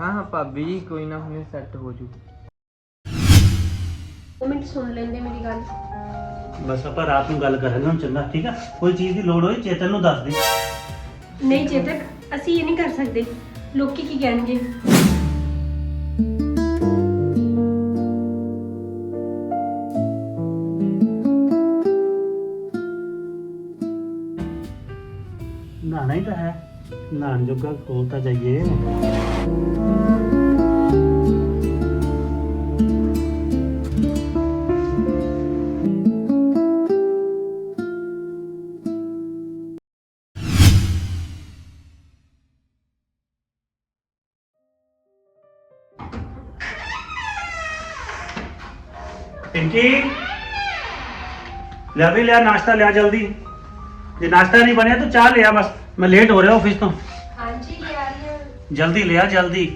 ਹਾਂ ਹਾਂ ਭਾਬੀ ਜੀ ਕੋਈ ਨਾ ਹੁਣੇ ਸੈੱਟ ਹੋ ਜੂ। ਦੋ ਮਿੰਟ ਸੁਣ ਲੈਂਦੇ ਮੇਰੀ ਗੱਲ। ਬਸ ਆਪਾਂ ਰਾਤ ਨੂੰ ਗੱਲ ਕਰਾਂਗੇ ਹੁਣ ਚੰਗਾ ਠੀਕ ਆ? ਕੋਈ ਚੀਜ਼ ਦੀ ਲੋੜ ਹੋਈ ਚੇਤਨ ਨੂੰ ਦੱਸ ਦੇ। ਨਹੀਂ ਚੇਤਕ ਅਸੀਂ ਇਹ ਨਹੀਂ ਕਰ ਸਕਦੇ। ਲੋਕੀ ਕੀ ਕਹਿਣਗੇ? ਨਹਾਣ ਜੋਗਾ ਕੋਲ ਤਾਂ ਜਾਈਏ ਪਿੰਕੀ ਲੈ ਵੀ ਲਿਆ ਨਾਸ਼ਤਾ ਲਿਆ ਜਲਦੀ ਜੇ ਨਾਸ਼ਤਾ ਨਹੀਂ ਬਣਿਆ ਤਾਂ ਚਾਹ ਲਿਆ ਬਸ ਮੈਂ ਲੇਟ ਹੋ ਰਿਹਾ ਆਫਿਸ ਤੋਂ ਹਾਂਜੀ ਯਾਰ ਜਲਦੀ ਲਿਆ ਜਲਦੀ।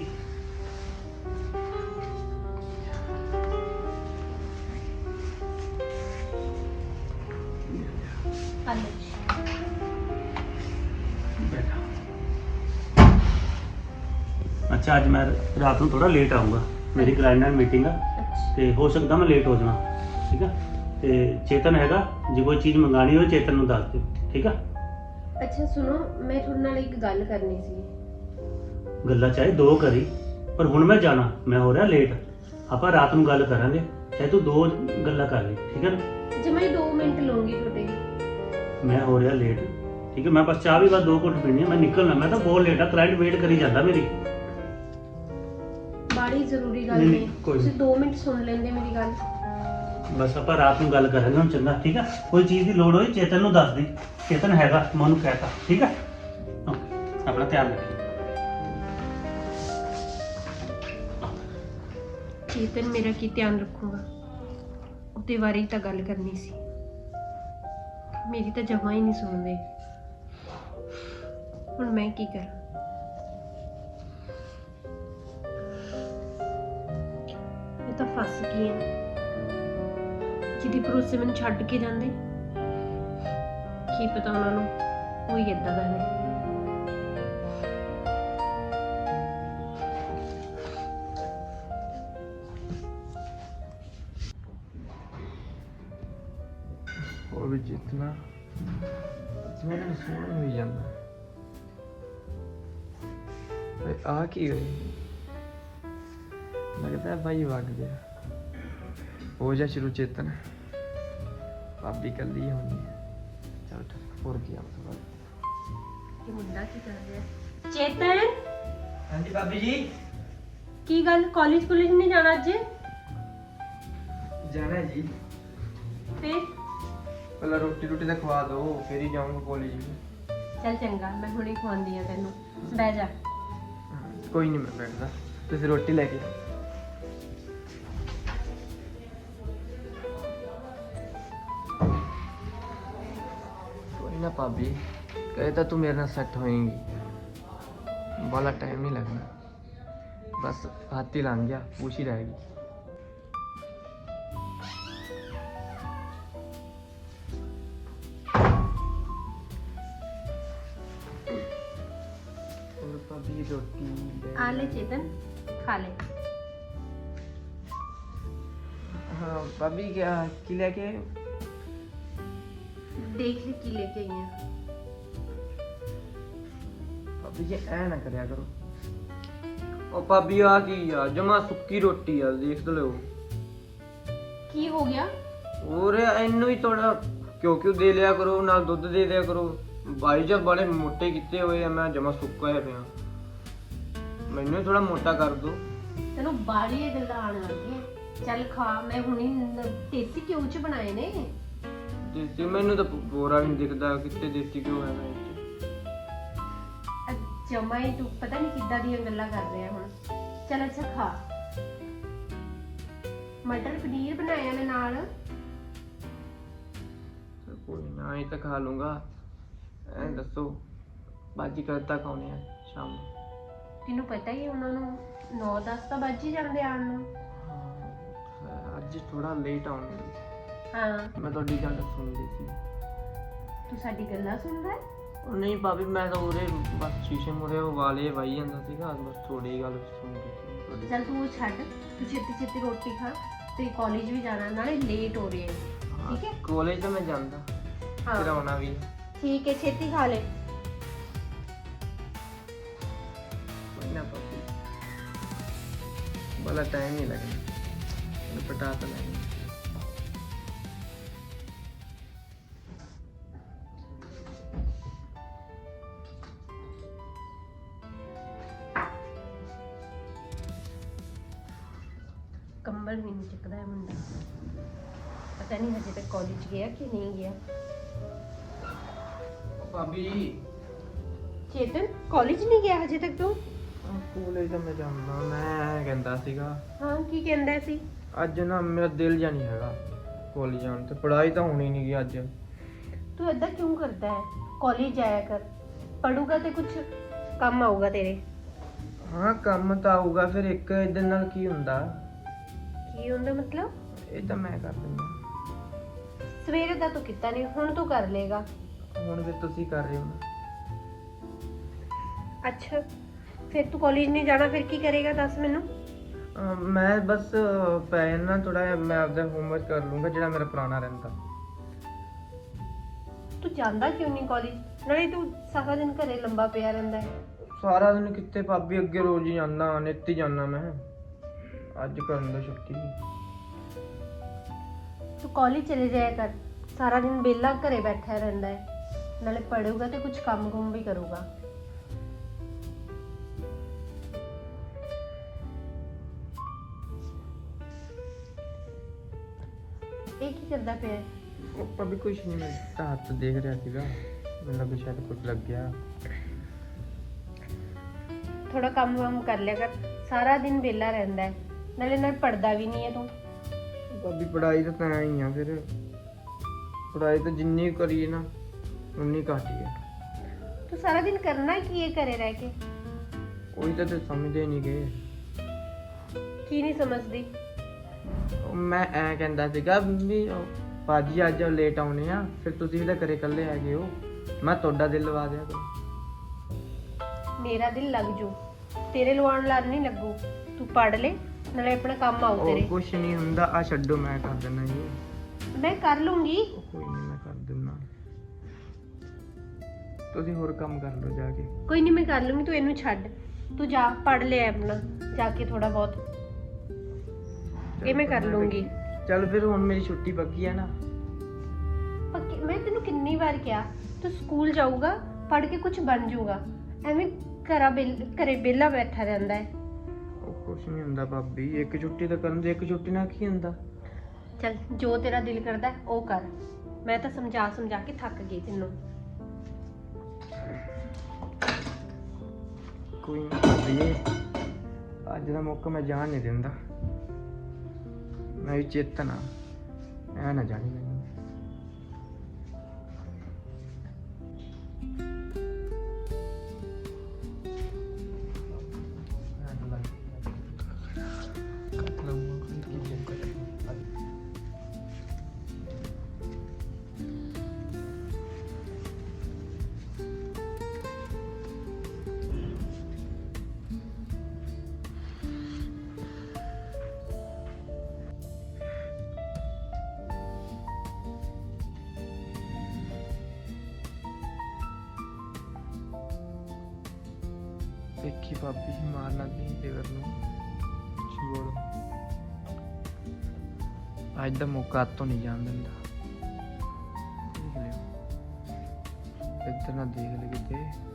ਅੱਛਾ ਅੱਜ ਮੈਂ ਰਾਤ ਨੂੰ ਥੋੜਾ ਲੇਟ ਆਉਂਗਾ ਮੇਰੀ ਕਲਾਇੰਟ ਨਾਲ ਮੀਟਿੰਗ ਆ। ਤੇ ਹੋ ਸਕਦਾ ਮੈਂ ਲੇਟ ਹੋ ਜਾਣਾ ਠੀਕ ਆ? ਤੇ ਚੇਤਨ ਹੈਗਾ ਜੇ ਕੋਈ ਚੀਜ਼ ਮੰਗਾਣੀ ਹੋਵੇ ਚੇਤਨ ਨੂੰ ਦੱਸ ਦਿਓ ਠੀਕ ਆ? ਅੱਛਾ ਸੁਣੋ ਮੈਂ ਤੁਹਾਡੇ ਨਾਲ ਇੱਕ ਗੱਲ ਕਰਨੀ ਸੀ। ਗੱਲਾਂ ਚਾਹੇ ਦੋ ਕਰੀ ਪਰ ਹੁਣ ਮੈਂ ਜਾਣਾ ਮੈਂ ਹੋ ਰਿਹਾ ਲੇਟ ਆਪਾਂ ਰਾਤ ਨੂੰ ਗੱਲ ਕਰਾਂਗੇ ਚਾਹੇ ਤੂੰ ਦੋ ਗੱਲਾਂ ਕਰ ਲਈ ਠੀਕ ਹੈ ਨਾ? ਜੇ ਮੈਂ 2 ਮਿੰਟ ਲਵਾਂਗੀ ਤੁਹਾਡੇ। ਮੈਂ ਹੋ ਰਿਹਾ ਲੇਟ ਠੀਕ ਹੈ ਮੈਂ ਬਸ ਚਾਹ ਵੀ ਬਸ ਦੋ ਘੁੱਟ ਪੀਣੀ ਹੈ ਮੈਂ ਨਿਕਲਣਾ ਮੈਂ ਤਾਂ ਬਹੁਤ ਲੇਟ ਆ ਕਲਾਇੰਟ ਵੇਟ ਕਰੀ ਜਾਂਦਾ ਮੇਰੀ। ਬਾੜੀ ਜ਼ਰੂਰੀ ਗੱਲ ਨਹੀਂ, ਨਹੀਂ ਨਹੀਂ, ਕੋਈ ਤੁਸੀਂ 2 ਮਿੰਟ ਸੁਣ ਲੈਂਦੇ ਮੇਰੀ ਗੱਲ। ਬਸ ਆਪਾਂ ਰਾਤ ਨੂੰ ਗੱਲ ਕਰਾਂਗੇ ਹੁਣ ਚੰਗਾ ਠੀਕ ਆ ਕੋਈ ਚੀਜ਼ ਦੀ ਲੋੜ ਹੋਈ ਚੇਤਨ ਨੂੰ ਦੱਸ ਦੇ। ਚੇਤਨ ਹੈਗਾ ਮੈਂ ਉਹਨੂੰ ਕਹਿਤਾ ਠੀਕ ਆ ਓਕੇ ਆਪਣਾ ਧਿਆਨ ਰੱਖੀ। ਚੇਤਨ ਮੇਰਾ ਕੀ ਧਿਆਨ ਰੱਖੂਗਾ? ਉਹਦੇ ਬਾਰੇ ਹੀ ਤਾਂ ਗੱਲ ਕਰਨੀ ਸੀ। ਮੇਰੀ ਤਾਂ ਜਮਾ ਹੀ ਨਹੀਂ ਸੁਣਦੇ। ਹੁਣ ਮੈਂ ਕੀ ਕਰਾਂ? ਮੈਂ ਤਾਂ ਫਸ ਗਈ ਹਾਂ ਜਿਹਦੀ ਭਰੋਸੇ ਮੈਨੂੰ ਛੱਡ ਕੇ ਜਾਂਦੇ, ਕੀ ਪਤਾ ਉਹਨਾਂ ਨੂੰ ਕੋਈ ਏਦਾਂ ਦਾ ਨਹੀਂ ਸੋਹਣਾ ਹੋਈ ਜਾਂਦਾ ਓਏ ਆ ਕੀ ਹੋਈ ਲੱਗਦਾ ਹੈ ਭਾਈ ਵਗ ਗਿਆ ਹੋ ਜਾ ਸ਼ੁਰੂ ਚੇਤਨ ਭਾਬੀ ਕੱਲੀ ਹੋਣੀ ਹੈ ਚਲ ਠੱਕ ਹੋਰ ਕੀ ਆਪ ਇਹ ਮੁੰਡਾ ਕੀ ਕਰ ਰਿਹਾ ਚੇਤਨ ਹਾਂਜੀ ਭਾਬੀ ਜੀ ਕੀ ਗੱਲ ਕਾਲਜ ਕਾਲਜ ਨਹੀਂ ਜਾਣਾ ਅੱਜ ਜਾਣਾ ਹੈ ਜੀ ਫੇਰ ਪਹਿਲਾਂ ਰੋਟੀ ਰੋਟੀ ਤਾਂ ਖਵਾ ਦਿਓ ਫਿਰ ਹੀ ਜਾਊਂਗਾ ਕਾਲਜ ਚੱਲ ਚੰਗਾ ਮੈਂ ਹੁਣੇ ਖਵਾਉਂਦੀ ਆ ਤੈਨੂੰ। ਬਹਿ ਜਾ। ਕੋਈ ਨਹੀਂ ਮੈਂ ਬੈਠਦਾ। ਤੁਸੀਂ ਰੋਟੀ ਲੈ ਕੇ ਕੋਈ ਨਾ ਭਾਬੀ ਕਹੇ ਤਾਂ ਤੂੰ ਮੇਰੇ ਨਾਲ ਸੈੱਟ ਹੋਏਂਗੀ। ਬਾਲਾ ਟਾਈਮ ਨਹੀਂ ਲੱਗਣਾ। ਬਸ ਹੱਥ ਹੀ ਲੰਘ ਗਿਆ ਪੂਛ ਹੀ ਰਹੇਗੀ ਹੋਰ ਕੀ ਲੈ ਕੇ ਆਏ ਹੋ? ਦੇਖ ਲੈ ਕੀ ਲੈ ਕੇ ਆਈ ਆ ਭਾਬੀ ਜੀ ਐ ਨਾ ਕਰਿਆ ਕਰੋ ਉਹ ਭਾਬੀ ਆ ਕੀ ਆ ਜਮਾ ਸੁੱਕੀ ਰੋਟੀ ਆ ਦੇਖ ਲਿਓ ਕੀ ਹੋ ਗਿਆ ਹੋਰ ਇਹਨੂੰ ਹੀ ਥੋੜਾ ਕਿਉਂ ਕਿਉਂ ਦੇ ਲਿਆ ਕਰੋ ਨਾਲ ਦੁੱਧ ਦੇ ਦਿਆ ਕਰੋ ਬਾਈ ਜੀ ਬੜੇ ਮੋਟੇ ਕੀਤੇ ਹੋਏ ਆ ਮੈਂ ਜਮਾ ਸੁੱਕਾ ਹੋਇਆ ਪਿਆ ਮੈਨੂੰ ਥੋੜਾ ਮੋਟਾ ਕਰ ਦੋ ਤੈਨੂੰ ਬਾੜੀ ਗੱਲਾਂ ਆਣ ਲੱਗੀਆਂ ਚੱਲ ਖਾ ਮੈਂ ਹੁਣੇ ਦੇਸੀ ਘਿਓ ਚ ਬਣਾਏ ਨੇ। ਦੇਸੀ ਮੈਨੂੰ ਤਾਂ ਬੋਰਾ ਵੀ ਨਹੀਂ ਦਿਖਦਾ ਕਿੱਥੇ ਦੇਸੀ ਕਿਉਂ ਹੈ ਮੈਂ ਜਮਾ ਹੀ ਤੂੰ ਪਤਾ ਨਹੀਂ ਕਿੱਦਾਂ ਦੀਆਂ ਗੱਲਾਂ ਕਰ ਰਿਹਾ ਹੁਣ। ਚੱਲ ਅੱਛਾ ਖਾ। ਮਟਰ ਪਨੀਰ ਬਣਾਇਆ ਮੈਂ ਨਾਲ। ਕੋਈ ਨਾ ਇਹ ਤਾਂ ਖਾ ਲੂੰਗਾ। ਐ ਦੱਸੋ ਬਾਜੀ ਕਦ ਤੱਕ ਆਉਣੇ ਆ ਸ਼ਾਮ ਨੂੰ? ਤੈਨੂੰ ਪਤਾ ਹੀ ਉਹਨਾਂ ਨੂੰ 9-10 ਤਾਂ ਵੱਜ ਹੀ ਜਾਂਦੇ ਆਣ ਨੂੰ। ਅੱਜ ਥੋੜਾ ਲੇਟ ਆਉਣਗੇ ਹਾਂ ਮੈਂ ਤੁਹਾਡੀ ਗੱਲ ਸੁਣਦੀ ਸੀ ਤੂੰ ਸਾਡੀ ਗੱਲਾਂ ਸੁਣਦਾ ਹੈ? ਉਹ ਨਹੀਂ ਭਾਬੀ ਮੈਂ ਤਾਂ ਉਰੇ ਬਸ ਸ਼ੀਸ਼ੇ ਮੁਰੇ ਉਹ ਵਾਲੇ ਵਾਈ ਜਾਂਦਾ ਸੀਗਾ ਬਸ ਥੋੜੀ ਗੱਲ ਸੁਣ ਕੇ ਤੁਹਾਡੀ। ਚੱਲ ਤੂੰ ਉਹ ਛੱਡ ਤੂੰ ਛੇਤੀ ਛੇਤੀ ਰੋਟੀ ਖਾ ਤੇ ਕਾਲਜ ਵੀ ਜਾਣਾ ਨਾਲੇ ਲੇਟ ਹੋ ਰਹੀ ਹੈ ਠੀਕ ਹੈ ਕਾਲਜ ਤਾਂ ਮੈਂ ਜਾਂਦਾ ਫਿਰ ਹਾਂ ਆਉਣਾ ਵੀ ਹੈ। ਠੀਕ ਹੈ ਛੇਤੀ ਖਾ ਲੈ ਕੋਈ ਨਾ ਭਾਬੀ ਬੜਾ ਟਾਈਮ ਨਹੀਂ ਲੱਗਣਾ ਮੈਨੂੰ ਪਤਾ ਤਾਂ ਨਹੀਂ ਕੰਬਲ ਵੀ ਨਹੀਂ ਚੱਕਦਾ ਹੈ ਮੁੰਡਾ। ਪਤਾ ਨਹੀਂ ਹਜੇ ਤੱਕ ਕਾਲਜ ਗਿਆ ਕਿ ਨਹੀਂ ਗਿਆ। ਭਾਬੀ ਜੀ। ਚੇਤਨ ਕਾਲਜ ਨਹੀਂ ਗਿਆ ਹਜੇ ਤੱਕ ਤੂੰ? ਕਾਲਜ ਤਾਂ ਮੈਂ ਜਾਂਦਾ ਮੈਂ ਕਹਿੰਦਾ ਸੀਗਾ। ਹਾਂ ਕੀ ਕਹਿੰਦਾ ਸੀ? ਅੱਜ ਨਾ ਮੇਰਾ ਦਿਲ ਜਾ ਨਹੀਂ ਹੈਗਾ ਕਾਲਜ ਜਾਣ ਤੇ ਪੜ੍ਹਾਈ ਤਾਂ ਹੋਣੀ ਨਹੀਂ ਗਈ ਅੱਜ। ਤੂੰ ਏਦਾਂ ਕਿਉਂ ਕਰਦਾ ਹੈ? ਕਾਲਜ ਜਾਇਆ ਕਰ ਪੜੂਗਾ ਤੇ ਕੁਝ ਕੰਮ ਆਊਗਾ ਤੇਰੇ। ਹਾਂ ਕੰਮ ਤਾਂ ਆਊਗਾ ਫਿਰ ਇੱਕ ਇਹਦੇ ਨਾਲ ਕੀ ਹੁੰਦਾ? ਕੀ ਹੁੰਦਾ ਮਤਲਬ? ਇਹ ਤਾਂ ਮੈਂ ਕਰ ਦਿੰਦਾ। ਸਵੇਰੇ ਦਾ ਤੂੰ ਕੀਤਾ ਨਹੀਂ ਹੁਣ ਤੂੰ ਕਰ ਲੇਗਾ ਹੁਣ ਫਿਰ ਤੁਸੀਂ ਕਰ ਰਹੇ ਹੋ ਨਾ। ਅੱਛਾ ਫਿਰ ਤੂੰ ਕਾਲਜ ਨਹੀਂ ਜਾਣਾ ਫਿਰ ਕੀ ਕਰੇਗਾ ਦੱਸ ਮੈਨੂੰ? ਅਹ ਮੈਂ ਬਸ ਪੈ ਨਾ ਥੋੜਾ ਜਿਹਾ ਮੈਂ ਆਪਦਾ ਹੋਮਵਰਕ ਕਰ ਲੂੰਗਾ ਜਿਹੜਾ ਮੇਰਾ ਪੁਰਾਣਾ ਰਹਿੰਦਾ। ਤੂੰ ਜਾਂਦਾ ਕਿਉਂ ਨਹੀਂ ਕਾਲਜ ਨਾਲੇ ਤੂੰ ਸਾਰਾ ਦਿਨ ਘਰੇ ਲੰਬਾ ਪਿਆ ਰਹਿੰਦਾ ਹੈ। ਸਾਰਾ ਦਿਨ ਕਿੱਥੇ ਭਾਬੀ ਅੱਗੇ ਰੋਜ਼ ਹੀ ਜਾਂਦਾ ਨਿੱਤ ਹੀ ਜਾਂਦਾ ਮੈਂ। ਅੱਜ ਕਰਨ ਦਾ ਛੁੱਟੀ ਤੂੰ ਕਾਲਜ ਚਲੇ ਜਾਇਆ ਕਰ। ਸਾਰਾ ਦਿਨ ਵਿਹਲਾ ਘਰੇ ਬੈਠਾ ਰਹਿੰਦਾ ਹੈ। ਨਾਲੇ ਪੜੂਗਾ ਤੇ ਕੁਝ ਕੰਮ ਕੁਮ ਵੀ ਕਰੂਗਾ। ਇਹ ਕੀ ਕਰਦਾ ਪਿਆ? ਹੈ? ਉਹ ਭਾਬੀ ਕੁਛ ਨਹੀਂ ਮੈਂ ਤਾਂ ਹੱਥ ਦੇਖ ਰਿਹਾ ਸੀਗਾ। ਮੈਨੂੰ ਲੱਗਾ ਸ਼ਾਇਦ ਕੁਝ ਲੱਗ ਗਿਆ। ਥੋੜਾ ਕੰਮ ਵਮ ਕਰ ਲਿਆ ਕਰ। ਸਾਰਾ ਦਿਨ ਵਿਹਲਾ ਰਹਿੰਦਾ ਹੈ। ਨਾਲੇ ਨਾਲ ਪੜਦਾ ਵੀ ਨਹੀਂ ਹੈ ਤੂੰ। ਭਾਬੀ ਪੜਾਈ ਤਾਂ ਤਾਂ ਹੀ ਆ ਫਿਰ। ਪੜਾਈ ਤਾਂ ਜਿੰਨੀ ਕਰੀਏ ਨਾ ਉਨੀ ਘੱਟ ਹੀ ਹੈ ਤੂੰ ਸਾਰਾ ਦਿਨ ਕਰਨਾ ਕੀ ਹੈ ਘਰੇ ਰਹਿ ਕੇ? ਉਹੀ ਤਾਂ ਤੇ ਸਮਝਦੇ ਨਹੀਂ ਗਏ ਕੀ ਨਹੀਂ ਸਮਝਦੀ? ਮੈਂ ਐ ਕਹਿੰਦਾ ਸੀਗਾ ਵੀ ਉਹ ਭਾਜੀ ਅੱਜ ਲੇਟ ਆਉਣੇ ਆ ਫਿਰ ਤੁਸੀਂ ਵੀ ਤਾਂ ਘਰੇ ਇਕੱਲੇ ਹੈਗੇ ਹੋ। ਮੈਂ ਤੁਹਾਡਾ ਦਿਲ ਲਵਾ ਦਿਆ ਕਰੋ। ਮੇਰਾ ਦਿਲ ਲੱਗ ਜੂ। ਤੇਰੇ ਲਵਾਉਣ ਲਾਰ ਨਹੀਂ ਲੱਗੂ। ਤੂੰ ਪੜ ਲੈ ਨਾਲੇ ਆਪਣਾ ਕੰਮ ਆਉ ਉਹ ਤੇਰੇ। ਕੁਛ ਨਹੀਂ ਹੁੰਦਾ ਆ ਛੱਡੋ ਮੈਂ ਕਰ ਦਿੰਦਾ ਜੀ। ਮੈਂ ਕਰ ਲੂੰਗੀ। ਉਹ ਕੋਈ ਨਹੀਂ ਮੈਂ ਕਰ ਦਿੰਦਾ। ਤੁਸੀਂ ਹੋਰ ਕੰਮ ਕਰ ਲਓ ਜਾ ਕੇ। ਕੋਈ ਨਹੀਂ ਮੈਂ ਕਰ ਲੂੰਗੀ ਤੂੰ ਇਹਨੂੰ ਛੱਡ। ਤੂੰ ਜਾ ਪੜ ਲੈ ਆਪਣਾ। ਜਾ ਕੇ ਥੋੜਾ ਬਹੁਤ। ਇਹ ਮੈਂ ਕਰ ਲੂੰਗੀ। ਚੱਲ ਫਿਰ ਹੁਣ ਮੇਰੀ ਛੁੱਟੀ ਪੱਕੀ ਹੈ ਨਾ। ਪੱਕੀ? ਮੈਂ ਤੈਨੂੰ ਕਿੰਨੀ ਵਾਰ ਕਿਹਾ ਤੂੰ ਸਕੂਲ ਜਾਊਗਾ ਪੜ ਕੇ ਕੁਝ ਬਣ ਜਾਊਗਾ। ਐਵੇਂ ਘਰਾ ਬੇਲ ਘਰੇ ਬੇਲਾ ਬੈਠਾ ਰਹਿੰਦਾ ਹੈ। ਉਹ ਕੁਛ ਨਹੀਂ ਹੁੰਦਾ ਭਾਬੀ ਇੱਕ ਛੁੱਟੀ ਤਾਂ ਕਰਨ ਦੇ ਇੱਕ ਛੁੱਟੀ ਨਾਲ ਕੀ ਹੁੰਦਾ? ਚੱਲ ਜੋ ਤੇਰਾ ਦਿਲ ਕਰਦਾ ਹੈ, ਉਹ ਕਰ। ਮੈਂ ਤਾਂ ਸਮਝਾ ਸਮਝਾ ਕੇ ਥੱਕ ਗਈ ਤੈਨੂੰ। ਕੋਈ ਨਹੀਂ ਭਾਬੀ ਅੱਜ ਦਾ ਮੌਕਾ ਮੈਂ ਜਾਣ ਨਹੀਂ ਦਿੰਦਾ। ਮੈਂ ਵੀ ਚੇਤਨ ਆ ਐ ਨਾ ਜਾਣੀ। ਦੇਖੀ ਭਾਬੀ ਮਾਰਨਾ ਨਹੀਂ ਦੇਵਰ ਨੂੰ। ਛੋੜ ਅੱਜ ਦਾ ਮੌਕਾ ਹੱਥੋਂ ਨਹੀਂ ਜਾਣ ਦਿੰਦਾ। ਦੇਖ ਲਿਓ। ਇੱਧਰ ਨਾ ਦੇਖ ਲੈ ਕਿਤੇ।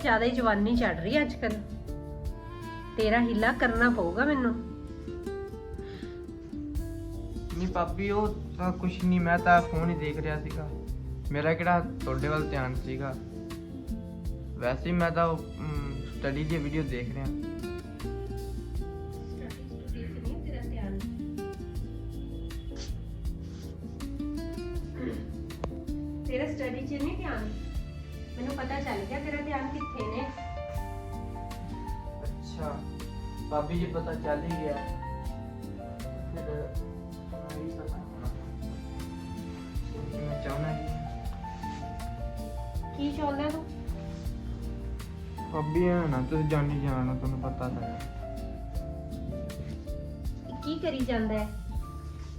ਜ਼ਿਆਦਾ ਹੀ ਜਵਾਨੀ ਚੜ ਰਹੀ ਹੈ ਅੱਜਕੱਲ ਤੇਰਾ ਹਿੱਲਾ ਕਰਨਾ ਪਊਗਾ ਮੈਨੂੰ। ਨਹੀਂ ਭਾਬੀ ਉਹ ਤਾਂ ਕੁਛ ਨਹੀਂ ਮੈਂ ਤਾਂ ਫੋਨ ਹੀ ਦੇਖ ਰਿਹਾ ਸੀਗਾ। ਮੇਰਾ ਕਿਹੜਾ ਤੁਹਾਡੇ ਵੱਲ ਧਿਆਨ ਸੀਗਾ। ਵੈਸੇ ਹੀ ਮੈਂ ਤਾਂ ਸਟੱਡੀ ਦੀ ਵੀਡੀਓ ਦੇਖ ਰਿਹਾ। ਤੇਰਾ ਸਟੱਡੀ 'ਚ ਨਹੀਂ ਧਿਆਨ? ਮੈਨੂੰ ਪਤਾ ਚੱਲ ਗਿਆ ਤੇਰਾ ਭਾਬੀ ਜੀ ਪਤਾ ਚੱਲ ਹੀ ਗਿਆ। ਫਿਰ ਮੈਂ ਚਾਹੁੰਦਾ ਕਿ ਕੀ ਚਾਹੁੰਦਾ ਤੂੰ ਭਾਬੀ ਹੈ ਨਾ ਤੁਸੀਂ ਜਾਣੀ ਜਾਣਾ ਤੁਹਾਨੂੰ ਪਤਾ ਤਾਂ ਹੈ। ਕੀ ਕਰੀ ਜਾਂਦਾ ਹੈ?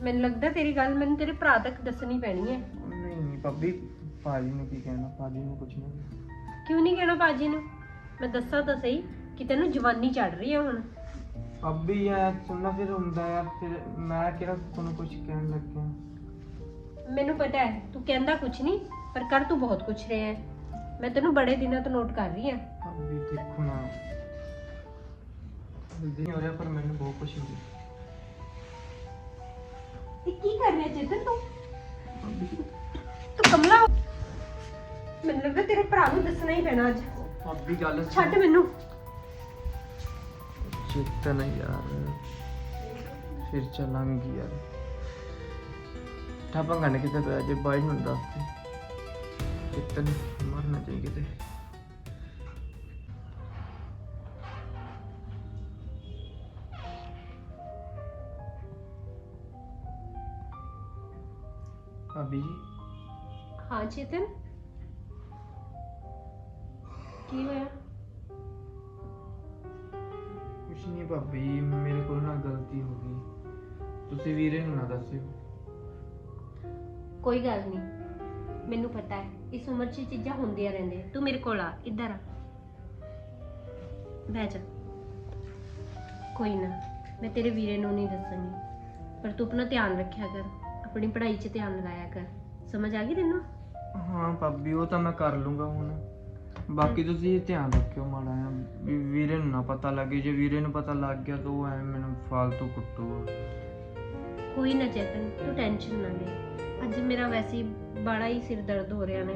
ਮੈਨੂੰ ਲੱਗਦਾ ਤੇਰੀ ਗੱਲ ਮੈਨੂੰ ਤੇਰੇ ਭਰਾ ਤੱਕ ਦੱਸਣੀ ਪੈਣੀ ਹੈ। ਨਹੀਂ ਨਹੀਂ ਭਾਬੀ ਭਾਜੀ ਨੂੰ ਕੀ ਕਹਿਣਾ? ਭਾਜੀ ਨੂੰ ਕੁਝ ਨਹੀਂ। ਕਿਉਂ ਨਹੀਂ ਕਹਿਣਾ ਬਾਜੀ ਨੂੰ? ਮੈਂ ਦੱਸਾਂ ਤਾਂ ਸਹੀ ਕਿ ਤੈਨੂੰ ਜਵਾਨੀ ਚੜ ਰਹੀ ਹੈ ਹੁਣ। ਭਾਬੀ ਯਾਰ ਸੁਣਨਾ ਫਿਰ ਹੁੰਦਾ ਯਾਰ ਫਿਰ ਮੈਂ ਕਿਹੜਾ ਤੁਹਾਨੂੰ ਕੁਝ ਕਹਿਣ ਲੱਗਿਆ ਮੈਨੂੰ ਪਤਾ ਹੈ ਤੂੰ ਕਹਿੰਦਾ ਕੁਝ ਨਹੀਂ ਪਰ ਕਰ ਤੂੰ ਬਹੁਤ ਕੁਝ ਰਿਹਾ ਹੈ ਮੈਂ ਤੈਨੂੰ ਬੜੇ ਦਿਨਾਂ ਤੋਂ ਨੋਟ ਕਰ ਰਹੀ ਹਾਂ ਭਾਬੀ ਦੇਖੋ ਨਾ ਜਲਦੀ ਨਹੀਂ ਹੋ ਰਿਹਾ ਪਰ ਮੈਨੂੰ ਬਹੁਤ ਕੁਝ ਹੋ ਰਿਹਾ ਕੀ ਕਰ ਰਿਹਾ ਚੇਤਨ ਤੂੰ ਤੂੰ ਕਮਲਾ ਮੈਨੂੰ ਲੱਗਦਾ ਤੇਰੇ ਭਰਾ ਨੂੰ ਦੱਸਣਾ ਹੀ ਪੈਣਾ ਅੱਜ ਭਾਬੀ ਗੱਲ ਛੱਡ ਮੈਨੂੰ ਚੇਤਨ ਯਾਰ। ਫਿਰ ਚਲਾਂਗੀ ਯਾਰ। ਠਾਪਾਂ ਗੰਨ ਕਿਤੇ ਪਿਆ? ਜੇ ਬਾਈ ਨੂੰ ਦੱਸ ਦੇ। ਚੇਤਨ, ਮਰਨਾ ਚਾਹੀਏ ਕਿਤੇ। ਭਾਬੀ ਜੀ। ਹਾਂ, ਚੇਤਨ। ਕੀ ਹੋਇਆ? ਕੁਛ ਨਹੀਂ ਭਾਬੀ ਮੇਰੇ ਕੋਲ ਨਾ ਗਲਤੀ ਹੋ ਗਈ। ਤੁਸੀਂ ਵੀਰੇ ਨੂੰ ਨਾ ਦੱਸਿਓ। ਕੋਈ ਗੱਲ ਨਹੀਂ ਮੈਨੂੰ ਪਤਾ ਹੈ ਇਸ ਉਮਰ 'ਚ ਇਹ ਚੀਜ਼ਾਂ ਹੁੰਦੀਆਂ ਰਹਿੰਦੀਆਂ ਤੂੰ ਮੇਰੇ ਕੋਲ ਆ ਇੱਧਰ ਆ। ਬਹਿ ਜਾ। ਕੋਈ ਨਾ ਮੈਂ ਤੇਰੇ ਵੀਰੇ ਨੂੰ ਨਹੀਂ ਦੱਸਾਂਗੀ ਪਰ ਤੂੰ ਆਪਣਾ ਧਿਆਨ ਰੱਖਿਆ ਕਰ ਆਪਣੀ ਪੜ੍ਹਾਈ 'ਚ ਧਿਆਨ ਲਗਾਇਆ ਕਰ। ਸਮਝ ਆ ਗਈ ਤੈਨੂੰ? ਹਾਂ ਭਾਬੀ ਉਹ ਤਾਂ ਮੈਂ ਕਰ ਲੂੰਗਾ ਹੁਣ। ਬਾਕੀ ਤੁਸੀਂ ਧਿਆਨ ਰੱਖਿਓ ਮਾੜਾ ਜਿਹਾ ਵੀ ਵੀਰੇ ਨੂੰ ਨਾ ਪਤਾ ਲੱਗੇ ਜੇ ਵੀਰੇ ਨੂੰ ਪਤਾ ਲੱਗ ਗਿਆ ਤਾਂ ਉਹ ਐ ਮੈਨੂੰ ਫਾਲਤੂ ਕੁੱਟੂਗਾ ਕੋਈ ਨਾ ਚੇਤਨ ਤੂੰ ਟੈਨਸ਼ਨ ਨਾ ਲੈ। ਅੱਜ ਮੇਰਾ ਵੈਸੇ ਹੀ ਬੜਾ ਹੀ ਸਿਰ ਦਰਦ ਹੋ ਰਿਹਾ ਨੇ।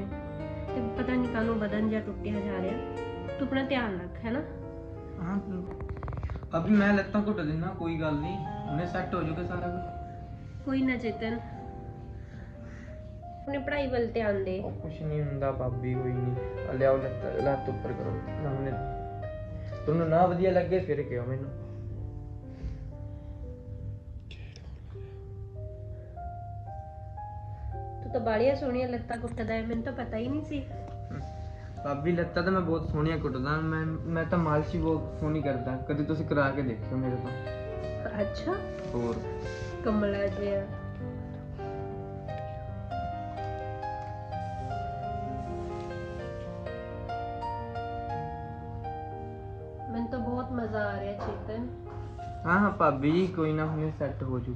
ਤੇ ਪਤਾ ਨਹੀਂ ਕਾਹਨੂੰ ਬਦਨ ਜਾਂ ਟੁੱਟਿਆ ਜਾ ਰਿਹਾ। ਤੂੰ ਆਪਣਾ ਧਿਆਨ ਰੱਖ ਹੈ ਨਾ ਹਾਂ ਅਭੀ ਮੈਂ ਲੱਤਾਂ ਘੁੱਟ ਦਿੰਦਾ ਕੋਈ ਗੱਲ ਨਹੀਂ ਉਹਨੇ ਸੈੱਟ ਹੋ ਜਾਊਗਾ ਸਾਰਾ ਕੁਝ ਕੋਈ ਨਾ ਚੇਤਨ ਆਪਣੀ ਪੜ੍ਹਾਈ ਵੱਲ ਧਿਆਨ ਦੇ। ਉਹ ਕੁਛ ਨਹੀਂ ਹੁੰਦਾ ਭਾਬੀ ਕੋਈ ਨਹੀਂ। ਲਿਆਓ ਲੱਤ ਲੱਤ ਉੱਪਰ ਕਰੋ। ਨਾ ਉਹਨੇ ਤੁਹਾਨੂੰ ਨਾ ਵਧੀਆ ਲੱਗੇ ਫਿਰ ਕਿਉਂ ਮੈਨੂੰ। ਤੂੰ ਤਾਂ ਬਾੜੀਆਂ ਸੋਹਣੀਆਂ ਲੱਤਾਂ ਕੁੱਟਦਾ ਹੈ ਮੈਨੂੰ ਤਾਂ ਪਤਾ ਹੀ ਨਹੀਂ ਸੀ। ਭਾਬੀ ਲੱਤਾਂ ਤਾਂ ਮੈਂ ਬਹੁਤ ਸੋਹਣੀਆਂ ਕੁੱਟਦਾ ਮੈਂ ਮੈਂ ਤਾਂ ਮਾਲਿਸ਼ ਬਹੁਤ ਸੋਹਣੀ ਕਰਦਾ। ਕਦੇ ਤੁਸੀਂ ਕਰਾ ਕੇ ਦੇਖਿਓ ਮੇਰੇ ਤੋਂ। ਅੱਛਾ। ਹੋਰ। ਕਮਲਾ ਜਿਹਾ। ਭਾਬੀ ਜੀ ਕੋਈ ਨਾ ਹੁਣੇ ਸੈੱਟ ਹੋ ਜੂ।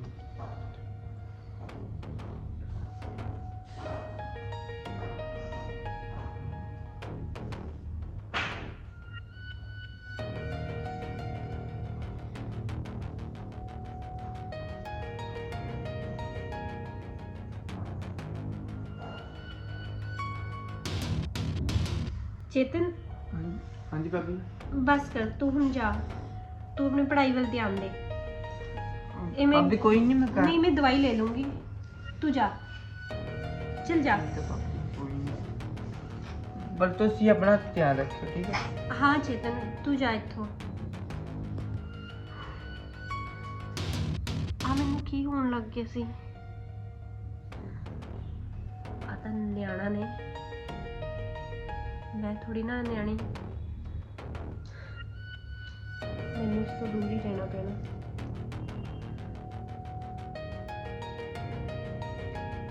ਚੇਤਨ? ਹਾਂਜੀ ਹਾਂਜੀ ਭਾਬੀ। ਬਸ ਕਰ ਤੂੰ ਹੁਣ ਜਾ। ਤੂੰ ਆਪਣੀ ਪੜ੍ਹਾਈ ਵੱਲ ਧਿਆਨ ਦੇ। ਇਹ ਮੈਂ- ਭਾਬੀ ਕੋਈ ਨਹੀਂ ਮੈਂ ਕਰ ਨਹੀਂ ਮੈਂ ਦਵਾਈ ਲੈ ਲੂੰਗੀ ਤੂੰ ਜਾ। ਚਲ ਜਾ। ਠੀਕ ਹੈ ਭਾਬੀ, ਕੋਈ ਨਹੀਂ ਪਰ ਤੁਸੀਂ ਆਪਣਾ ਧਿਆਨ ਰੱਖਿਓ ਠੀਕ ਹੈ? ਹਾਂ ਚੇਤਨ ਤੂੰ ਜਾ ਇੱਥੋਂ। ਆ ਮੈਨੂੰ ਕੀ ਹੋਣ ਲੱਗ ਗਿਆ ਸੀ? ਆ ਤਾਂ ਨਿਆਣਾ ਨੇ। ਮੈਂ ਥੋੜੀ ਨਾ ਨਿਆਣੀ। ਮੈਨੂੰ ਇਸ ਤੋਂ ਦੂਰ ਹੀ ਰਹਿਣਾ ਪੈਣਾ।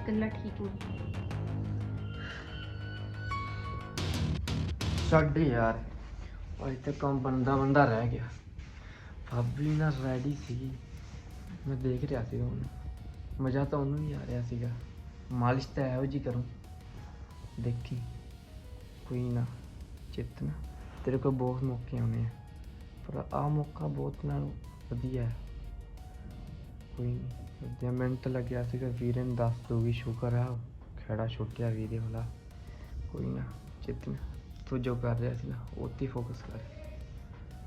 ਇਕੱਲਾ ਠੀਕ ਨਹੀਂ ਛੱਡ ਯਾਰ, ਅਜੇ ਤੱਕ ਕੰਮ ਬੰਦਾ ਬੰਦਾ ਰਹਿ ਗਿਆ। ਭਾਬੀ ਨਾ ਰੈਡੀ ਸੀ। ਮੈਂ ਦੇਖ ਰਿਹਾ ਸੀ ਉਹਨੂੰ। ਮਜ਼ਾ ਤਾਂ ਉਹਨੂੰ ਹੀ ਆ ਰਿਹਾ ਸੀਗਾ। ਮਾਲਿਸ਼ ਤਾਂ ਇਹੋ ਜੀ ਕਰੂੰ। ਦੇਖੀ, ਕੋਈ ਨਾ, ਚਿੱਤ ਨਾ। ਤੇਰੇ ਕੋਲ ਬਹੁਤ ਮੌਕੇ ਆਉਣੇ ਆ। ਪਰ ਆ ਮੌਕਾ ਬਹੁਤ ਨਾਲ ਵਧੀਆ ਹੈ। ਕੋਈ ਨਹੀਂ ਵਧੀਆ ਮਿੰਟ ਲੱਗਿਆ ਸੀਗਾ, ਵੀਰੇ ਦੱਸ ਦੋਗੀ ਸ਼ੁਕਰ ਆ ਖੜਾ ਛੁੱਟਿਆ ਵੀਰੇ ਵਾਲਾ। ਕੋਈ ਨਾ, ਚੇਤਨਾ, ਤੂੰ ਜੋ ਕਰ ਰਿਹਾ ਸੀ ਨਾ ਉਹ ਫੋਕਸ ਕਰ।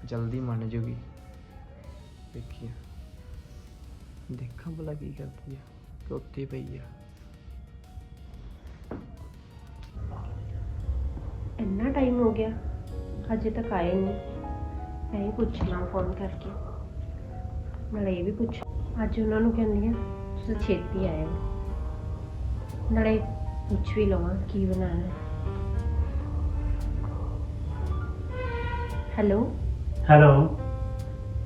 ਜਲਦੀ ਮੰਨ ਜੂਗੀ। ਦੇਖੀਏ ਦੇਖਾਂ ਭਲਾ ਕੀ ਕਰਦੀ ਆ, ਕਿ ਉੱਤੇ ਪਈ ਆ। ਇੰਨਾ ਟਾਈਮ ਹੋ ਗਿਆ, ਹਜੇ ਤੱਕ ਆਏ ਨਹੀਂ ਮੈਂ ਹੀ ਪੁੱਛਣਾ ਫੋਨ ਕਰਕੇ। ਨਾਲੇ ਇਹ ਵੀ ਪੁੱਛ ਅੱਜ ਉਹਨਾਂ ਨੂੰ ਕਹਿੰਦੀ ਆ ਤੁਸੀਂ ਛੇਤੀ ਹੋ। ਨਾਲੇ ਪੁੱਛ ਵੀ ਲਵਾਂ ਕੀ ਬਣਾਉਣਾ ਹੈ। ਹੈਲੋ? ਹੈਲੋ?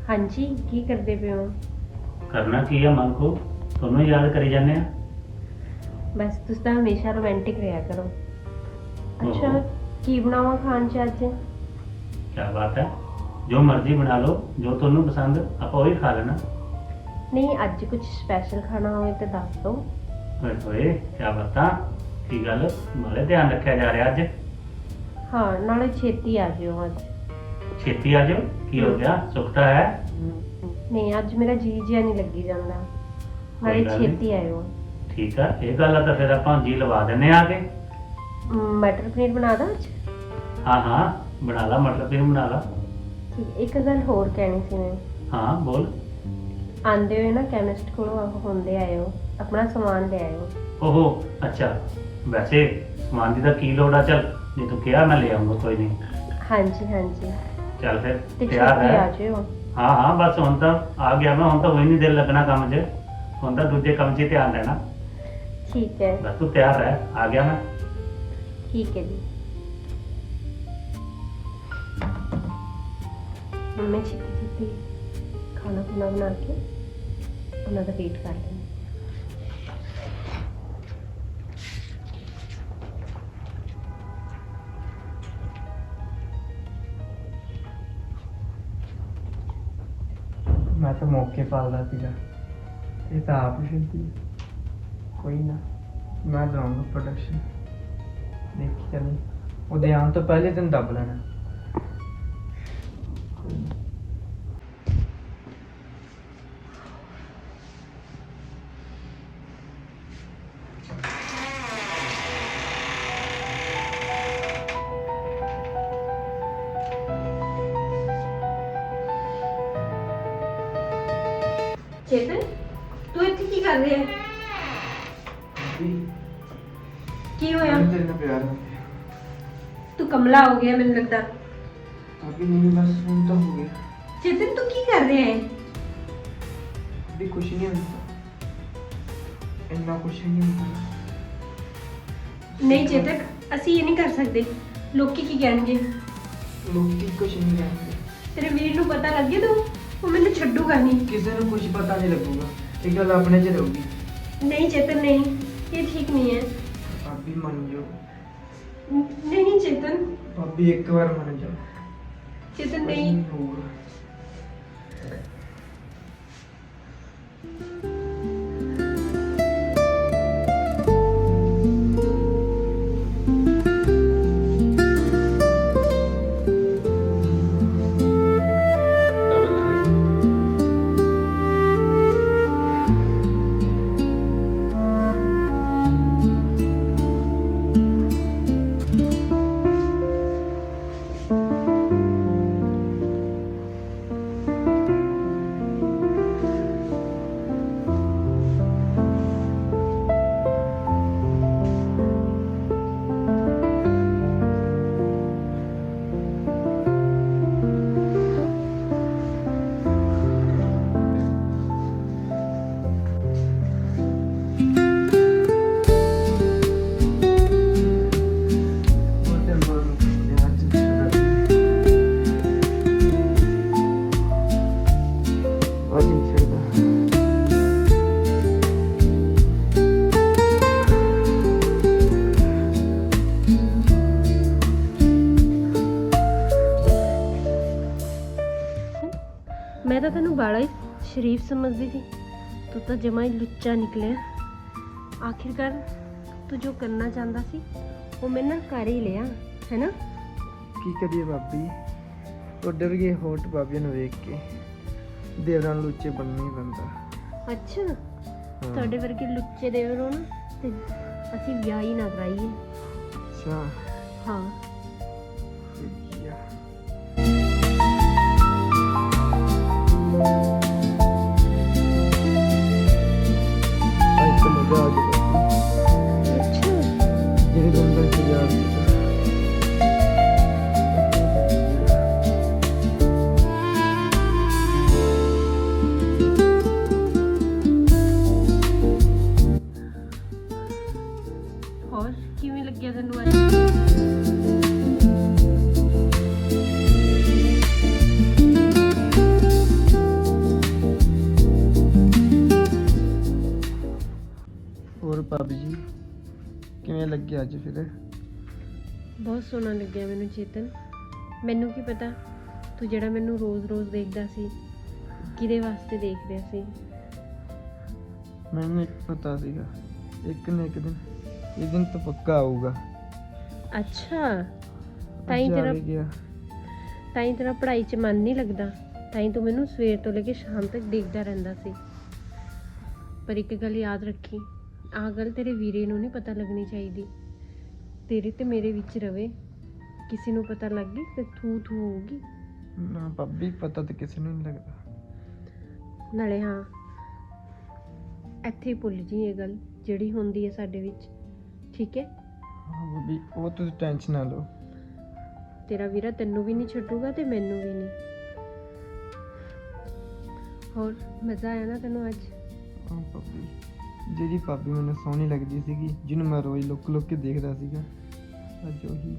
ਹਾਂਜੀ ਕੀ ਕਰਦੇ ਪਏ ਹੋ? ਕਰਨਾ ਕੀ ਆ ਕੋ ਤੁਹਾਨੂੰ ਯਾਦ ਕਰੀ ਜਾਂਦੇ ਆ? ਬਸ ਤੁਸੀਂ ਤਾਂ ਹਮੇਸ਼ਾ ਰੋਮਾਂਟਿਕ ਰਿਹਾ ਕਰੋ। ਅੱਛਾ ਓਹੋ। ਕੀ ਬਣਾਵਾਂ ਖਾਣ ਚ ਅੱਜ? ਕੀ ਬਾਤ ਹੈ। ਜੋ ਮਰਜ਼ੀ ਬਣਾ ਲਓ ਜੋ ਤੁਹਾਨੂੰ ਪਸੰਦ ਆਪਾਂ ਉਹੀ ਖਾ ਲੈਣਾ। ਨਹੀਂ ਅੱਜ ਕੁਝ ਸਪੈਸ਼ਲ ਖਾਣਾ ਹੋਵੇ ਤਾਂ ਦੱਸ ਦਿਓ ਹੋਏ ਹੋਏ ਕੀ ਬਾਤਾਂ? ਕੀ ਗੱਲ? ਮਾਲੇ ਧਿਆਨ ਰੱਖਿਆ ਜਾ ਰਿਹਾ ਅੱਜ? ਹਾਂ ਨਾਲੇ ਛੇਤੀ ਆ ਜਿਓ ਅੱਜ। ਛੇਤੀ ਆ ਜਾਓ? ਕੀ ਹੋ ਗਿਆ? ਸੁੱਖ ਤਾਂ ਹੈ? ਨਹੀਂ ਅੱਜ ਮੇਰਾ ਜੀ ਜਿਆ ਨਹੀਂ ਲੱਗੀ ਜਾਂਦਾ। ਨਾਲੇ ਕੋਈ ਗੱਲ ਨੀ। ਛੇਤੀ ਆਇਓ। ਠੀਕ ਆ ਇਹ ਗੱਲ ਆ ਤਾਂ ਫਿਰ ਆਪਾਂ ਜੀ ਲਵਾ ਦਿੰਨੇ ਆ ਕੇ ਮ, ਮਟਰ ਪਨੀਰ ਬਣਾ ਦਾਂ ਅੱਜ? ਹਾਂ ਹਾਂ ਬਣਾ ਲਾ ਮਟਰ ਪਨੀਰ ਬਣਾ ਲਾ। ਠੀਕ ਇੱਕ ਗੱਲ ਹੋਰ ਕਹਿਣੀ ਸੀ ਮੈਂ। ਹਾਂ ਬੋਲ। ਆਂਦੇ ਹੋਏ ਨਾ ਕੈਮਿਸਟ ਕੋਲੋਂ ਆਹ ਹੁੰਦੇ ਆਇਓ ਆਪਣਾ ਸਮਾਨ ਲੈ ਆਇਓ ਓਹੋ ਅੱਛਾ। ਵੈਸੇ ਸਮਾਨ ਦੀ ਤਾਂ ਕੀ ਲੋੜ ਆ ਚੱਲ ਜੇ ਤੂੰ ਕਿਹਾ ਮੈਂ ਲੈ ਆਉਂਗਾ ਕੋਈ ਨਹੀਂ। ਹਾਂਜੀ ਹਾਂਜੀ। ਚੱਲ ਫਿਰ ਤੇ ਤਿਆਰ ਛੇਤੀ ਆ ਹੈ ਜਿਓ ਹਾਂ ਹਾਂ ਬਸ ਹੁਣ ਤਾਂ ਆ ਗਿਆ ਮੈਂ ਹੁਣ ਤਾਂ ਕੋਈ ਨਹੀਂ ਦਿਲ ਲੱਗਣਾ ਕੰਮ 'ਚ। ਹੁਣ ਤਾਂ ਦੂਜੇ ਕੰਮ 'ਚ ਹੀ ਧਿਆਨ ਦੇਣਾ ਠੀਕ ਹੈ। ਬਸ ਤੂੰ ਤਿਆਰ ਰਹਿ ਆ ਗਿਆ ਮੈਂ। ਠੀਕ ਹੈ ਜੀ। ਹੁਣ ਮੈਂ ਛੇਤੀ ਛੇਤੀ ਖਾਣਾ ਖੁਣਾ ਬਣਾ ਕੇ। ਉਹਨਾਂ ਦਾ ਵੇਟ ਕਰ ਲੈਂਦੀ ਮੈਂ ਤਾਂ ਮੌਕੇ ਪਾਲਦਾ ਸੀਗਾ। ਇਹ ਤਾਂ ਆਪ ਹੀ ਕੋਈ ਨਾ, ਮੈਂ ਜਾਊਂਗਾ ਪ੍ਰੋਡਕਸ਼ਨ ਦੇਖੀ ਚੱਲੀ ਉਹਦੇ ਆਉਣ ਤੋਂ ਪਹਿਲੇ ਦਿਨ ਦੱਬ ਲੈਣਾ। ਗਿਆ ਮੈਨੂੰ ਲੱਗਦਾ। ਅਭੀ ਨਹੀਂ ਬਸ ਹੁਣ ਤਾਂ ਹੋ ਗਿਆ। ਚੇਤਨ ਤੂੰ ਕੀ ਕਰ ਰਿਹਾ ਹੈ? ਵੀ ਕੁਛ ਨਹੀਂ ਹੁੰਦਾ। ਇੰਨਾ ਕੁਛ ਨਹੀਂ ਹੁੰਦਾ। ਨਹੀਂ ਚੇਤਕ ਅਸੀਂ ਇਹ ਨਹੀਂ ਕਰ ਸਕਦੇ। ਲੋਕੀ ਕੀ ਕਹਿਣਗੇ? ਲੋਕੀ ਕੁਛ ਨਹੀਂ ਕਹਿੰਦੇ ਤੇਰੇ ਵੀਰ ਨੂੰ ਪਤਾ ਲੱਗੇ ਤੂੰ? ਉਹ ਮੈਨੂੰ ਛੱਡੂਗਾ ਨਹੀਂ। ਕਿਸੇ ਨੂੰ ਕੁਝ ਪਤਾ ਨਹੀਂ ਲੱਗੂਗਾ। ਇਹ ਗੱਲ ਆਪਣੇ 'ਚ ਰਹੂਗੀ। ਨਹੀਂ ਚੇਤਨ ਨਹੀਂ। ਇਹ ਠੀਕ ਨਹੀਂ ਹੈ। ਭਾਬੀ ਮੰਨ ਜਾਓ। ਨ- ਨਹੀਂ ਚੇਤਨ ਭਾਬੀ ਇੱਕ ਵਾਰ ਮੰਨ ਜਾਓ ਚੇਤਨ ਕੁਛ ਨਹੀਂ ਹੋਊਗਾ ਮੈਂ ਤਾਂ ਤੈਨੂੰ ਬਾਲਾ ਹੀ ਸ਼ਰੀਫ ਸਮਝਦੀ ਸੀ। ਤੂੰ ਤਾਂ ਜਮਾ ਹੀ ਲੁੱਚਾ ਨਿਕਲਿਆ। ਆਖਿਰਕਾਰ ਤੂੰ ਜੋ ਕਰਨਾ ਚਾਹੁੰਦਾ ਸੀ ਉਹ ਮੈਂ ਨਾ ਕਰ ਹੀ ਲਿਆ ਹੈਨਾ? ਕੀ ਕਰੀਏ ਭਾਬੀ? ਉਹ ਡਰ ਗਏ ਹੋਟ ਭਾਬੀ ਨੂੰ ਵੇਖ ਕੇ ਦੇਵਰਾਂ ਨੂੰ ਲੁੱਚੇ ਬਣਨਾ ਹੀ ਪੈਂਦਾ। ਅੱਛਾ। ਤੁਹਾਡੇ ਵਰਗੇ ਲੁੱਚੇ ਦੇਵਰ ਨਾ ਤੇ ਅਸੀਂ ਵਿਆਹ ਹੀ ਨਾ ਕਰਾਈਏ। ਅੱਛਾ। ਹਾਂ। ਅੱਜ ਫਿਰ? ਬਹੁਤ ਸੋਹਣਾ ਲੱਗਿਆ ਮੈਨੂੰ ਚੇਤਨ। ਮੈਨੂੰ ਕੀ ਪਤਾ ਤੂੰ ਜਿਹੜਾ ਮੈਨੂੰ ਰੋਜ਼-ਰੋਜ਼ ਦੇਖਦਾ ਸੀ ਕਿਹਦੇ ਵਾਸਤੇ ਦੇਖ ਰਿਹਾ ਸੀ? ਮੈਨੂੰ ਇੱਕ ਪਤਾ ਸੀਗਾ। ਇੱਕ ਨਾ ਇੱਕ ਦਿਨ ਇਹ ਦਿਨ ਤਾਂ ਪੱਕਾ ਆਊਗਾ। ਅੱਛਾ। ਤਾਂ ਹੀ ਤੇਰਾ ਗਿਆ। ਤਾਂ ਹੀ ਤੇਰਾ ਪੜ੍ਹਾਈ 'ਚ ਮਨ ਨਹੀਂ ਲੱਗਦਾ। ਤਾਂ ਹੀ ਤੂੰ ਮੈਨੂੰ ਸਵੇਰ ਤੋਂ ਲੈ ਕੇ ਸ਼ਾਮ ਤੱਕ ਦੇਖਦਾ ਰਹਿੰਦਾ ਸੀ। ਪਰ ਇੱਕ ਗੱਲ ਯਾਦ ਰੱਖੀ ਆਹ ਗੱਲ ਤੇਰੇ ਵੀਰੇ ਨੂੰ ਨਹੀਂ ਪਤਾ ਲੱਗਣੀ ਚਾਹੀਦੀ। ਤੇਰੇ ਤੇ ਮੇਰੇ ਵਿੱਚ ਰਵੇ। ਕਿਸੇ ਨੂੰ ਪਤਾ ਲੱਗ ਗਈ ਤੇ ਥੂ ਥੂ ਹੋਊਗੀ। ਨਾ ਭਾਬੀ ਪਤਾ ਤਾਂ ਕਿਸੇ ਨੂੰ ਨਹੀਂ ਲੱਗਦਾ। ਨਾਲੇ ਹਾਂ ਇੱਥੇ ਹੀ ਭੁੱਲ ਜੀ ਇਹ ਗੱਲ ਜਿਹੜੀ ਹੁੰਦੀ ਹੈ ਸਾਡੇ ਵਿੱਚ। ਠੀਕ ਹੈ? ਹਾਂ ਭਾਬੀ ਉਹ ਤੁਸੀਂ ਟੈਨਸ਼ਨ ਨਾ ਲਓ। ਤੇਰਾ ਵੀਰਾ ਤੈਨੂੰ ਵੀ ਨਹੀਂ ਛੱਡੂਗਾ ਤੇ ਮੈਨੂੰ ਵੀ ਨਹੀਂ ਹੋਰ ਮਜ਼ਾ ਆਇਆ ਨਾ ਤੈਨੂੰ ਅੱਜ? ਹਾਂ ਭਾਬੀ। ਜਿਹੜੀ ਭਾਬੀ ਮੈਨੂੰ ਸੋਹਣੀ ਲੱਗਦੀ ਸੀਗੀ ਜਿਹਨੂੰ ਮੈਂ ਰੋਜ਼ ਲੁੱਕ ਲੁੱਕ ਕੇ ਦੇਖਦਾ ਸੀਗਾ ਅੱਜ ਉਹੀ।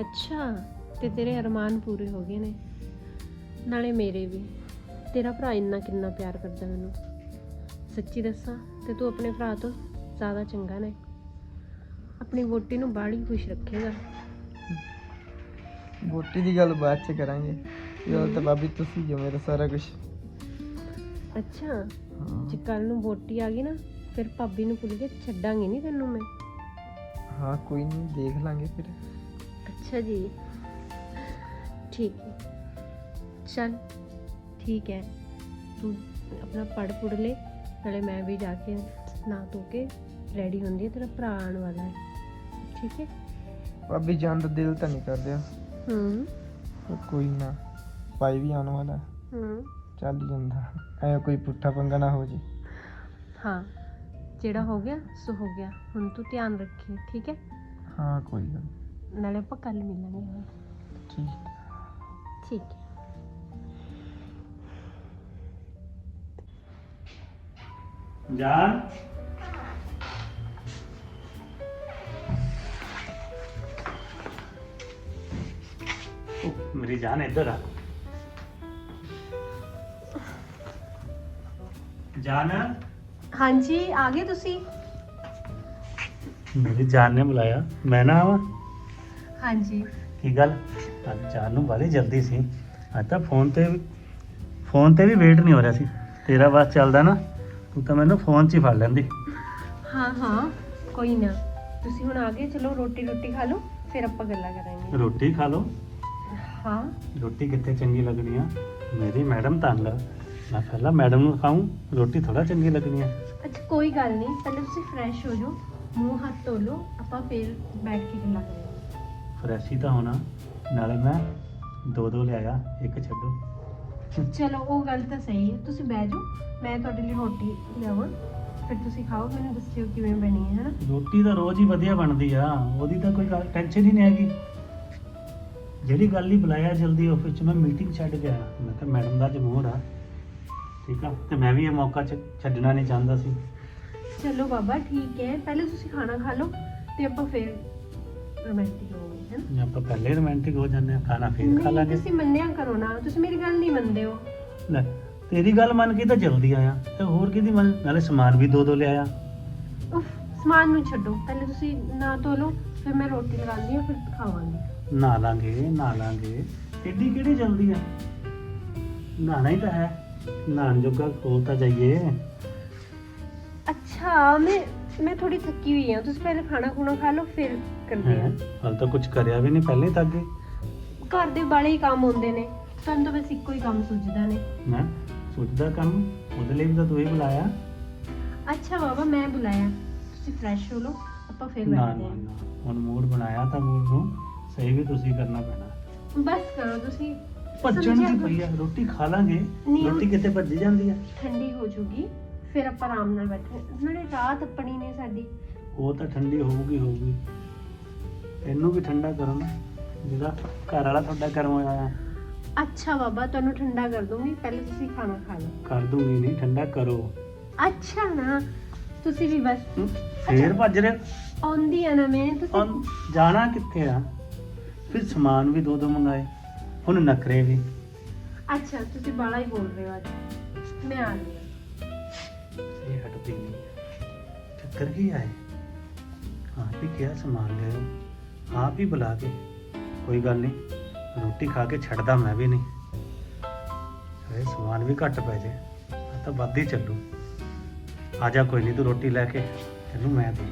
ਅੱਛਾ ਤੇ ਤੇਰੇ ਅਰਮਾਨ ਪੂਰੇ ਹੋ ਗਏ ਨੇ। ਨਾਲੇ ਮੇਰੇ ਵੀ। ਤੇਰਾ ਭਰਾ ਇੰਨਾ ਕਿੰਨਾ ਪਿਆਰ ਕਰਦਾ ਮੈਨੂੰ। ਸੱਚੀ ਦੱਸਾਂ ਤੇ ਤੂੰ ਆਪਣੇ ਭਰਾ ਤੋਂ ਜ਼ਿਆਦਾ ਚੰਗਾ ਨੇ। ਆਪਣੀ ਵੋਟੀ ਨੂੰ ਬਾਹਲੀ ਖੁਸ਼ ਰੱਖੇਗਾ। ਬੋਟੀ ਦੀ ਗੱਲ ਬਾਅਦ ਚ ਕਰਾਂਗੇ। ਇਹ ਤਾਂ ਭਾਬੀ ਤੁਸੀਂ ਜੋ ਮੇਰਾ ਸਾਰਾ ਕੁਝ ਅੱਛਾ ਜੇ ਕੱਲ ਨੂੰ ਵੋਟੀ ਆ ਗਈ ਨਾ ਫਿਰ ਭਾਬੀ ਨੂੰ ਭੁੱਲ ਕੇ ਛੱਡਾਂਗੀ ਨਹੀਂ ਤੈਨੂੰ ਮੈਂ। ਹਾਂ ਕੋਈ ਨਹੀਂ ਦੇਖ ਲਾਂਗੇ ਫਿਰ। ਅੱਛਾ ਜੀ। ਠੀਕ ਹੈ। ਚਲ ਠੀਕ ਹੈ। ਤੂੰ ਆਪਣਾ ਪੜ ਪੁੜ ਲੈ ਨਾਲੇ ਮੈਂ ਵੀ ਜਾ ਕੇ ਨਾ ਧੋ ਕੇ ਰੈਡੀ ਹੁੰਦੀ ਹੈ ਤੇਰਾ ਭਰਾ ਆਉਣ ਵਾਲਾ ਹੈ। ਠੀਕ ਹੈ? ਭਾਬੀ ਜਾਨ ਦਾ ਦਿਲ ਤਾਂ ਨਹੀਂ ਕਰਦਿਆ ਹੂੰ। ਕੋਈ ਨਾ ਭਾਈ ਵੀ ਆਉਣ ਵਾਲਾ ਹੂੰ। ਚੱਲ ਹੀ ਜਾਂਦਾ। ਐ ਕੋਈ ਪੁੱਠਾ ਪੰਗਾ ਨਾ ਹੋ ਜੇ। ਹਾਂ ਜਿਹੜਾ ਹੋ ਗਿਆ ਸੋ ਹੋ ਗਿਆ। ਹੁਣ ਤੂੰ ਧਿਆਨ ਰੱਖੀ ਠੀਕ ਹੈ? ਹਾਂ ਕੋਈ ਗੱਲ ਨੀ। ਨਾਲੇ ਆਪਾਂ ਕੱਲ ਮਿਲਾਂਗੇ। ਹਾਂ। ਠੀਕ ਠੀਕ ਹੈ। ਜਾਨ? ਉਹ ਮੇਰੀ ਜਾਨ ਇੱਧਰ ਆ। ਜਾਨ? ਹਾਂਜੀ ਆ ਗਏ ਤੁਸੀਂ? ਮੇਰੀ ਜਾਨ ਨੇ ਬੁਲਾਇਆ। ਮੈਂ ਨਾ ਆਵਾਂ? ਹਾਂਜੀ। ਕੀ ਗੱਲ? ਅੱਜ ਜਾਨ ਨੂੰ ਬੜੀ ਜਲਦੀ ਸੀ। ਅੱਜ ਤਾਂ ਫੋਨ ਤੇ ਫੋਨ ਤੇ ਵੀ ਵੇਟ ਨਹੀਂ ਹੋ ਰਿਹਾ ਸੀ। ਤੇਰਾ ਬਸ ਚੱਲਦਾ ਨਾ ਤੂੰ ਤਾਂ ਮੈਨੂੰ ਫੋਨ 'ਚ ਹੀ ਫੜ ਲੈਂਦੀ। ਹਾਂ ਹਾਂ ਕੋਈ ਨਾ। ਤੁਸੀਂ ਹੁਣ ਆ ਗਏ ਚਲੋ ਰੋਟੀ ਰੋਟੀ ਖਾ ਲਓ ਫਿਰ ਆਪਾਂ ਗੱਲਾਂ ਕਰਾਂਗੇ। ਰੋਟੀ ਖਾ ਲਓ। ਹਾਂ। ਰੋਟੀ ਕਿੱਥੇ ਚੰਗੀ ਲੱਗਣੀ ਆ? ਮੇਰੀ ਮੈਡਮ ਤੰਗ ਆ। ਮੈਂ ਪਹਿਲਾਂ ਮੈਡਮ ਨੂੰ ਖਾऊं ਰੋਟੀ ਥੋੜਾ ਚੰਗੀ ਲੱਗਣੀ ਆ। ਅੱਛਾ ਕੋਈ ਗੱਲ ਨਹੀਂ ਪਹਿਲੇ ਤੁਸੀਂ ਫਰੈਸ਼ ਹੋ ਜਾਓ ਮੂੰਹ ਹੱਥ ਧੋ ਲਓ ਆਪਾਂ ਫਿਰ ਬੈਠ ਕੇ ਗੱਲਾਂ ਕਰਾਂਗੇ। ਫਰੈਸ਼ ਹੀ ਤਾਂ ਹੋਣਾ ਨਾਲੇ ਮੈਂ ਦੋ ਦੋ ਲਿਆਇਆ ਇੱਕ ਛੱਡੋ। ਚਲੋ ਉਹ ਗੱਲ ਤਾਂ ਸਹੀ ਹੈ ਤੁਸੀਂ ਬਹਿ ਜਾਓ ਮੈਂ ਤੁਹਾਡੇ ਲਈ ਰੋਟੀ ਲਿਆਵਾਂ ਫਿਰ ਤੁਸੀਂ ਖਾਓ ਮੈਨੂੰ ਦੱਸਿਓ ਕਿਵੇਂ ਬਣੀ ਹੈ ਹਨਾ? ਰੋਟੀ ਤਾਂ ਰੋਜ਼ ਹੀ ਵਧੀਆ ਬਣਦੀ ਆ ਉਹਦੀ ਤਾਂ ਕੋਈ ਗੱਲ ਟੈਨਸ਼ਨ ਹੀ ਨਹੀਂ ਹੈਗੀ। ਜਿਹੜੀ ਗੱਲ ਹੀ ਬੁਲਾਇਆ ਜਲਦੀ ਆਫਿਸ 'ਚ ਮੈਂ ਮੀਟਿੰਗ ਛੱਡ ਗਿਆ ਮੈਂ ਕਿਹਾ ਮੈਡਮ ਦਾ ਜਮੂਰ ਆ। ਠੀਕ ਆ? ਤੇ ਮੈਂ ਵੀ ਇਹ ਮੌਕਾ ਚ ਛੱਡਣਾ ਨਹੀਂ ਚਾਹੁੰਦਾ ਸੀ। ਚਲੋ ਬਾਬਾ ਠੀਕ ਹੈ। ਪਹਿਲੇ ਤੁਸੀਂ ਖਾਣਾ ਖਾ ਲਓ ਤੇ ਆਪਾਂ ਫਿਰ ਰੋਮਾਂਟਿਕ ਹੋਵਾਂਗੇ ਹੈ ਜੇ ਆਪਾਂ ਪਹਿਲੇ ਰੋਮਾਂਟਿਕ ਹੋ ਜਾਂਦੇ ਆ ਖਾਣਾ ਫੇਰ ਖਾ ਲਾਂਗੇ। ਤੁਸੀਂ ਮੰਨਿਆ ਕਰੋ ਨਾ। ਤੁਸੀਂ ਮੇਰੀ ਗੱਲ ਨਹੀਂ ਮੰਨਦੇ ਹੋ। ਲੈ ਤੇਰੀ ਗੱਲ ਮੰਨ ਕੇ ਤਾਂ ਜਲਦੀ ਆਇਆ। ਤੇ ਹੋਰ ਕਿਹਦੀ ਮੰਨ ਨਾਲੇ ਸਮਾਨ ਵੀ ਦੋ ਦੋ ਲਿਆਇਆ ਉਫ ਸਮਾਨ ਨੂੰ ਛੱਡੋ। ਪਹਿਲੇ ਤੁਸੀਂ ਨਾ ਧੋ ਲਓ ਫਿਰ ਮੈਂ ਰੋਟੀ ਲਗਾਉਂਦੀ ਹਾਂ ਫਿਰ ਖਾਵਾਂਗੀ। ਨਹਾ ਲਾਂਗੇ ਨਹਾ ਲਾਂਗੇ। ਏਡੀ ਕਿਹੜੀ ਜਲਦੀ ਆ? ਨਹਾਣਾ ਹੀ ਤਾਂ ਹੈ। ਨਹਾਣ ਜੋਗਾ ਤਾਂ ਜਾਈਏ। ਅੱਛਾ ਮੈਂ ਮੈਂ ਥੋੜੀ ਥੱਕੀ ਹੋਈ ਹਾਂ। ਤੁਸੀਂ ਪਹਿਲੇ ਖਾਣਾ ਖੁਣਾ ਖਾ ਲਓ ਫਿਰ ਕਰਦੇ ਹਾਂ। ਹਾਲ ਤਾਂ ਕੁਝ ਕਰਿਆ ਵੀ ਨਹੀਂ ਪਹਿਲੇ ਤਾਂ ਅੱਗੇ। ਘਰ ਦੇ ਬਾਲੇ ਹੀ ਕੰਮ ਹੁੰਦੇ ਨੇ। ਤੁਹਾਨੂੰ ਤਾਂ ਬਸ ਇੱਕੋ ਹੀ ਕੰਮ ਸੁਝਦਾ ਨੇ। ਮੈਂ ਸੋਚਦਾ ਕੰਮ? ਉਹਦੇ ਲਈ ਵੀ ਤਾਂ ਤੂੰ ਹੀ ਬੁਲਾਇਆ। ਅੱਛਾ ਬਾਬਾ ਮੈਂ ਬੁਲਾਇਆ। ਤੁਸੀਂ ਫਰੈਸ਼ ਹੋ ਲਓ ਆਪਾਂ ਫਿਰ ਨਾ ਬੈਠਦੇ ਨਾ ਹਾਂ। ਨਾ। ਹੁਣ ਮੂਡ ਬਣਾਇਆ ਤਾਂ ਮੂਡ ਨੂੰ। ਸਹੀ ਵੀ ਤੁਸੀਂ ਕਰਨਾ ਪੈਣਾ। ਬਸ ਕਰੋ ਤੁਸੀਂ। ਭੱਜਣ ਸਮਝਿਆ ਦੀ। ਪਈ ਆ ਰੋਟੀ ਖਾ ਲਾਂਗੇ। ਨਹੀਂ, ਰੋਟੀ ਕਿਤੇ ਭੱਜੀ ਜਾਂਦੀ ਆ? ਠੰਡੀ ਹੋ ਜੂਗੀ ਫਿਰ ਆਪਾਂ ਆਰਾਮ ਨਾਲ ਬੈਠੇ ਨਾਲੇ ਰਾਤ ਆਪਣੀ ਨੇ ਸਾਡੀ। ਉਹ ਤਾਂ ਠੰਡੀ ਹੋਊਗੀ ਹੋਊਗੀ। ਇਹਨੂੰ ਵੀ ਠੰਡਾ ਕਰੋ ਨਾ। ਜਿਹਦਾ ਘਰ ਵਾਲਾ ਤੁਹਾਡਾ ਗਰਮ ਹੋਇਆ ਆ ਅੱਛਾ ਬਾਬਾ ਤੁਹਾਨੂੰ ਠੰਡਾ ਕਰ ਦੂੰਗੀ ਪਹਿਲੇ ਤੁਸੀਂ ਖਾਣਾ ਖਾ ਲਓ। ਕਰ ਦੂੰਗੀ ਨਹੀਂ ਠੰਡਾ ਕਰੋ। ਅੱਛਾ ਨਾ ਤੁਸੀਂ ਵੀ ਬਸ। ਹਮ, ਫੇਰ ਭੱਜ ਰਹੇ ਆਉਂਦੀ ਆ ਨਾ ਮੈਂ ਤੁਸੀਂ ਹੁਣ ਜਾਣਾ ਕਿੱਥੇ ਆ? ਫਿਰ ਸਮਾਨ ਵੀ ਦੋ ਦੋ ਮੰਗਾਏ। ਹੁਣ ਨਖਰੇ ਵੀ। ਅੱਛਾ ਤੁਸੀਂ ਬਾਲਾ ਹੀ ਬੋਲ ਰਹੇ ਹੋ ਅੱਜ। ਮੈਂ ਆ ਹਾਂ। ਇਹ ਹਟਦੀ ਨਹੀਂ। ਚੱਕਰ ਕੀ ਆਏ ਆਪ ਹੀ ਕਿਹਾ ਸਮਾਨ ਲਿਆਓ ਆਪ ਹੀ ਬੁਲਾ ਕੇ। ਕੋਈ ਗੱਲ ਨਹੀਂ ਰੋਟੀ ਖਾ ਕੇ ਛੱਡਦਾ ਮੈਂ ਵੀ ਨਹੀਂ। ਇਹ ਸਮਾਨ ਵੀ ਘੱਟ ਪੈ ਜੇ। ਆ ਤਾਂ ਵੱਧ ਹੀ ਚੱਲੂ। ਆ ਜਾ ਕੋਈ ਨਹੀਂ ਤੂੰ ਰੋਟੀ ਲੈ ਕੇ। ਤੈਨੂੰ ਮੈਂ ਦੇ